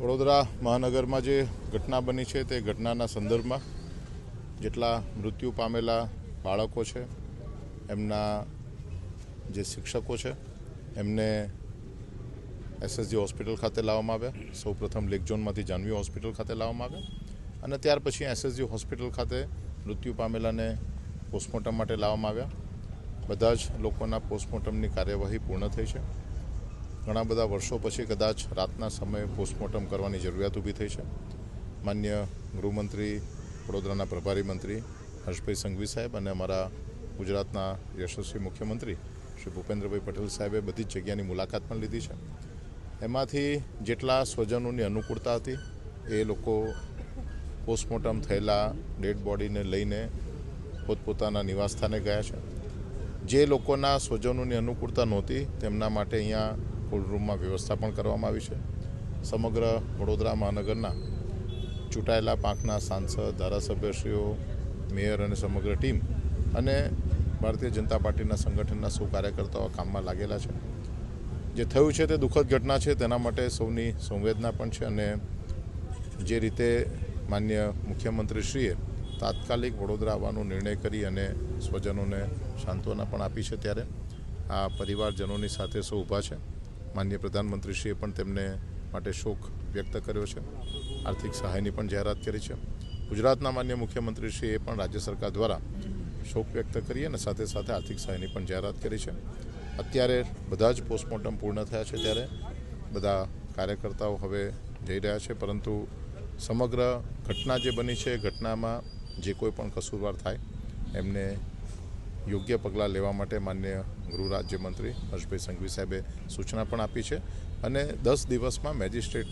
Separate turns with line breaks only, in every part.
વડોદરા મહાનગરમાં જે ઘટના બની છે તે ઘટનાના સંદર્ભમાં જેટલા મૃત્યુ પામેલા બાળકો છે, એમના જે શિક્ષકો છે, એમને એસએસજી હોસ્પિટલ ખાતે લાવવામાં આવ્યા. સૌ પ્રથમ લેક ઝોનમાંથી જાનવી હોસ્પિટલ ખાતે લાવવામાં આવ્યા અને ત્યાર પછી એસએસજી હોસ્પિટલ ખાતે મૃત્યુ પામેલાને પોસ્ટમોર્ટમ માટે લાવવામાં આવ્યા. બધા જ લોકોના પોસ્ટમોર્ટમની કાર્યવાહી પૂર્ણ થઈ છે. ઘણા બધા વર્ષો પછી કદાચ રાતના સમયે પોસ્ટમોર્ટમ કરવાની જરૂરિયાત ઊભી થઈ છે. માન્ય ગૃહમંત્રી, વડોદરાના પ્રભારી મંત્રી હર્ષભાઈ સંઘવી સાહેબ અને અમારા ગુજરાતના યશસ્વી મુખ્યમંત્રી શ્રી ભૂપેન્દ્રભાઈ પટેલ સાહેબે બધી જ જગ્યાની મુલાકાત પણ લીધી છે. એમાંથી જેટલા સ્વજનોની અનુકૂળતા હતી, એ લોકો પોસ્ટમોર્ટમ થયેલા ડેડ બોડીને લઈને પોતપોતાના નિવાસસ્થાને ગયા છે. જે લોકોના સ્વજનોની અનુકૂળતા નહોતી, તેમના માટે અહીંયા કોલ્ડ રૂમમાં વ્યવસ્થા પણ કરવામાં આવી છે. સમગ્ર વડોદરા મહાનગરના ચૂંટાયેલા પાંખના સાંસદ, ધારાસભ્યશ્રીઓ, મેયર અને સમગ્ર ટીમ અને ભારતીય જનતા પાર્ટીના સંગઠનના સૌ કાર્યકર્તાઓ કામમાં લાગેલા છે. જે થયું છે તે દુઃખદ ઘટના છે, તેના માટે સૌની સંવેદના પણ છે અને જે રીતે માન્ય મુખ્યમંત્રીશ્રીએ તાત્કાલિક વડોદરા આવવાનો નિર્ણય કરી અને સ્વજનોને સાંત્વના પણ આપી છે ત્યારે આ પરિવારજનોની સાથે સૌ ઊભા છે. માન્ય પ્રધાનમંત્રીશ્રીએ પણ તેમને માટે શોક વ્યક્ત કર્યો છે. આર્થિક સહાયની પણ જાહેરાત કરી છે. ગુજરાતના માન્ય મુખ્યમંત્રીશ્રીએ પણ રાજ્ય સરકાર દ્વારા શોક વ્યક્ત કરી અને સાથે સાથે આર્થિક સહાયની પણ જાહેરાત કરી છે. અત્યારે બધા જ પોસ્ટમોર્ટમ પૂર્ણ થયા છે ત્યારે બધા કાર્યકર્તાઓ હવે જઈ રહ્યા છે, પરંતુ સમગ્ર ઘટના જે બની છે, ઘટનામાં જે કોઈ પણ કસૂરવાર થાય, એમને યોગ્ય પગલાં લેવા માટે માન્ય ગૃહ રાજ્યમંત્રી હર્ષભાઈ સંઘવી સાહેબે સૂચના પણ આપી છે અને દસ દિવસમાં મેજિસ્ટ્રેટ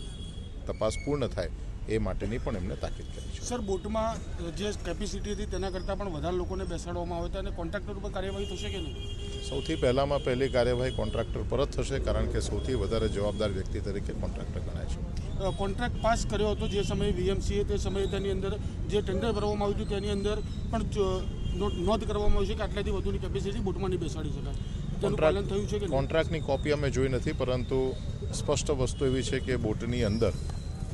તપાસ પૂર્ણ થાય એ માટેની પણ એમને તાકીદ કરી છે.
સર બોટમાં જે કેપેસિટી હતી તેના કરતાં પણ વધારે લોકોને બેસાડવામાં આવે અને કોન્ટ્રાક્ટર ઉપર કાર્યવાહી થશે કે નહીં?
સૌથી પહેલામાં પહેલી કાર્યવાહી કોન્ટ્રાક્ટર પર જ થશે કારણ કે સૌથી વધારે જવાબદાર વ્યક્તિ તરીકે કોન્ટ્રાક્ટર ગણાય છે.
કોન્ટ્રાક્ટ પાસ કર્યો હતો જે સમયે વીએમસીએ તે સમયે તેની અંદર જે ટેન્ડર ભરવામાં આવ્યું હતું તેની અંદર પણ નોંધ કરવામાં આવી છે કે આટલાથી વધુની કેપેસિટી બોટમાં નહીં બેસાડી શકાય. તેનું પાલન થયું છે કે
કોન્ટ્રાક્ટની કોપી અમે જોઈ નથી પરંતુ સ્પષ્ટ વસ્તુ એવી છે કે બોટની અંદર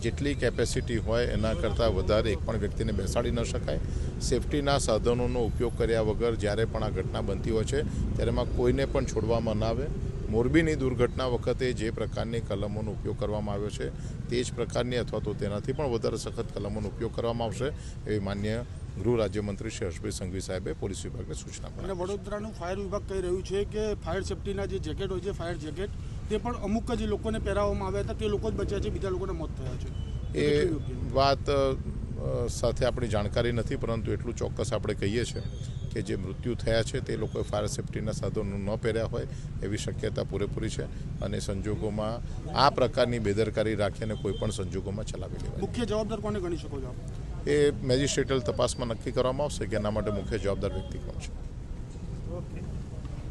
જેટલી કેપેસિટી હોય એના કરતાં વધારે એક પણ વ્યક્તિને બેસાડી ન શકાય. સેફટીના સાધનોનો ઉપયોગ કર્યા વગર જ્યારે પણ આ ઘટના બનતી હોય છે ત્યારે એમાં કોઈને પણ છોડવામાં ના આવે. મોરબીની દુર્ઘટના વખતે જે પ્રકારની કલમોનો ઉપયોગ કરવામાં આવ્યો છે તે જ પ્રકારની અથવા તો તેનાથી પણ વધારે સખત કલમોનો ઉપયોગ કરવામાં આવશે એવી માન્ય ગૃહ રાજ્યમંત્રી શ્રી હર્ષભાઈ સંઘવી સાહેબે પોલીસ વિભાગને સૂચના આપી.
અને વડોદરાનું ફાયર વિભાગ કહી રહ્યું છે કે ફાયર સેફટીના જે જેકેટ હોય છે ફાયર જેકેટ તે પણ અમુક જ લોકોને પહેરાવવામાં આવ્યા હતા તે લોકો જ બચ્યા છે બીજા લોકોના મોત થયા છે.
એ વાત સાથે આપણી જાણકારી નથી પરંતુ એટલું ચોક્કસ આપણે કહીએ છીએ કે જે મૃત્યુ થયા છે તે લોકોએ ફાયર સેફટીના સાધનો ન પહેર્યા હોય એવી શક્યતા પૂરેપૂરી છે અને સંજોગોમાં આ પ્રકારની બેદરકારી રાખીને કોઈ પણ સંજોગોમાં ચલાવી લેવાય.
મુખ્ય જવાબદાર કોને ગણી શકો છો
એ મેજિસ્ટ્રેટલ તપાસમાં નક્કી કરવામાં આવશે કે એના માટે મુખ્ય જવાબદાર વ્યક્તિ કોણ છે?
ઓકે.